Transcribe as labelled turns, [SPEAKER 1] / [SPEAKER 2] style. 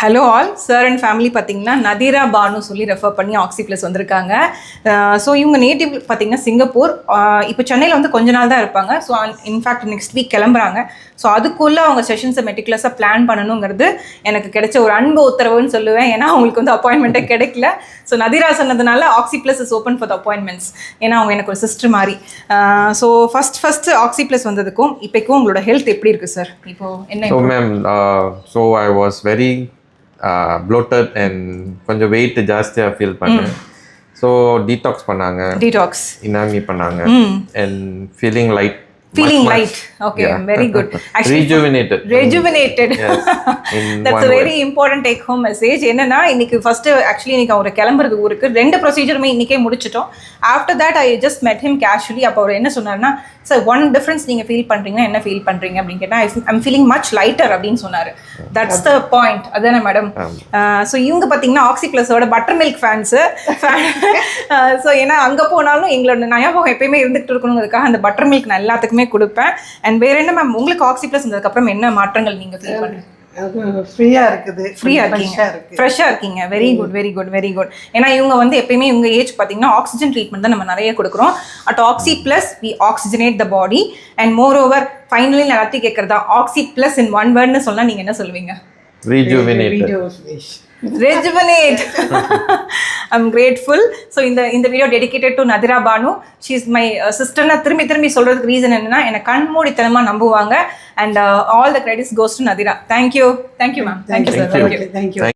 [SPEAKER 1] Hello all sir and family பார்த்தீங்கன்னா நதிரா பானு சொல்லி refer பண்ணி ஆக்சி ப்ளஸ் வந்திருக்காங்க. ஸோ இவங்க நேட்டிவ் பார்த்தீங்கன்னா சிங்கப்பூர். இப்போ சென்னையில் வந்து கொஞ்ச நாள் தான் இருப்பாங்க. So in fact next week கிளம்புறாங்க. ஸோ அதுக்குள்ளே அவங்க செஷன்ஸை மெட்டிகுலஸாக பிளான் பண்ணணுங்கிறது எனக்கு கிடைச்ச ஒரு அன்பு உத்தரவுன்னு சொல்லுவேன். ஏன்னா அவங்களுக்கு வந்து அப்பாயின்மெண்ட்டே கிடைக்கல. ஸோ நதிரா சொன்னதுனால Oxy Plus is open for the appointments ஏன்னா அவங்க எனக்கு ஒரு சிஸ்டர் மாதிரி. So first first Oxy Plus வந்ததுக்கும் இப்போக்கும் உங்களோட ஹெல்த் எப்படி இருக்குது சார் இப்போ என்ன
[SPEAKER 2] so ma'am so I was very bloated and கொஞ்சம் வெயிட் ஜாஸ்தியாக ஃபீல் பண்ணேன் ஸோ டீடாக்ஸ் பண்ணாங்க.
[SPEAKER 1] டீடாக்ஸ்
[SPEAKER 2] இனாமி பண்ணாங்க. And feeling light
[SPEAKER 1] feeling light okay very good
[SPEAKER 2] rejuvenated.
[SPEAKER 1] Rejuvenated
[SPEAKER 2] in
[SPEAKER 1] that's very important take home message என்னன்னா இன்னைக்கு ஃபர்ஸ்ட் ஆக்சுவலி இன்னைக்கு அவர் கிளம்புறது ஊருக்கு. ரெண்டு ப்ரொசீஜருமே இன்னைக்கே முடிச்சிட்டோம். After that I just met him casually. அப்போ அவர் என்ன சொன்னார்னா சார் ஒன் டிஃபரன்ஸ் நீங்கள் ஃபீல் பண்ணுறீங்கன்னா என்ன ஃபீல் பண்ணுறீங்க அப்படின்னு கேட்டால் ஐம் ஃபீலிங் மச் லைட்டர் அப்படின்னு சொன்னார். தட்ஸ் த பாயிண்ட் அதானே மேடம் ஸோ இவங்க பார்த்தீங்கன்னா ஆக்சி ப்ளஸோட பட்டர் மில்க் ஃபேன்ஸு ஸோ ஏன்னா அங்கே போனாலும் எங்களோட ஞாபகம் எப்பயுமே இருந்துகிட்டு இருக்கணுங்கிறதுக்காக அந்த பட்டர் மில்க் நான் எல்லாத்துக்குமே கொடுப்பேன். அண்ட் வேற என்ன மேம் உங்களுக்கு ஆக்சி ப்ளஸ் வந்ததுக்கப்புறம் என்ன மாற்றங்கள் நீங்கள் ஃபீல் பண்ணுறீங்க
[SPEAKER 3] அது ஃப்ரீயா இருக்குது.
[SPEAKER 1] ஃப்ரீயா
[SPEAKER 3] ஃப்ரெஷ்ஷா
[SPEAKER 1] இருக்கீங்க.
[SPEAKER 3] இருக்கு.
[SPEAKER 1] ஃப்ரெஷ்ஷாக இருக்கீங்க. Very good very good very good ஏன்னா இவங்க வந்து எப்பயுமே இவங்க ஏஜ் பார்த்தீங்கன்னா ஆக்சிஜன் ட்ரீட்மெண்ட் தான் நம்ம நிறைய கொடுக்குறோம். At Oxy Plus we oxygenate the body and moreover finally எல்லாத்தையும் கேட்குறதா ஆக்சி ப்ளஸ் இன் ஒன் வேர்ட்னு சொன்னா நீங்க என்ன சொல்லுவீங்க?
[SPEAKER 3] Finish
[SPEAKER 1] rejuvenate I'm grateful so இந்த இந்த video dedicated to Nadira Banu she is my சிஸ்டர்னா திரும்பி திரும்பி சொல்றதுக்கு ரீசன் என்னன்னா என்னை கண்மூடித்தனமா நம்புவாங்க. And all the credits goes to Nadira thank you thank you ma'am thank you sir thank you
[SPEAKER 3] thank you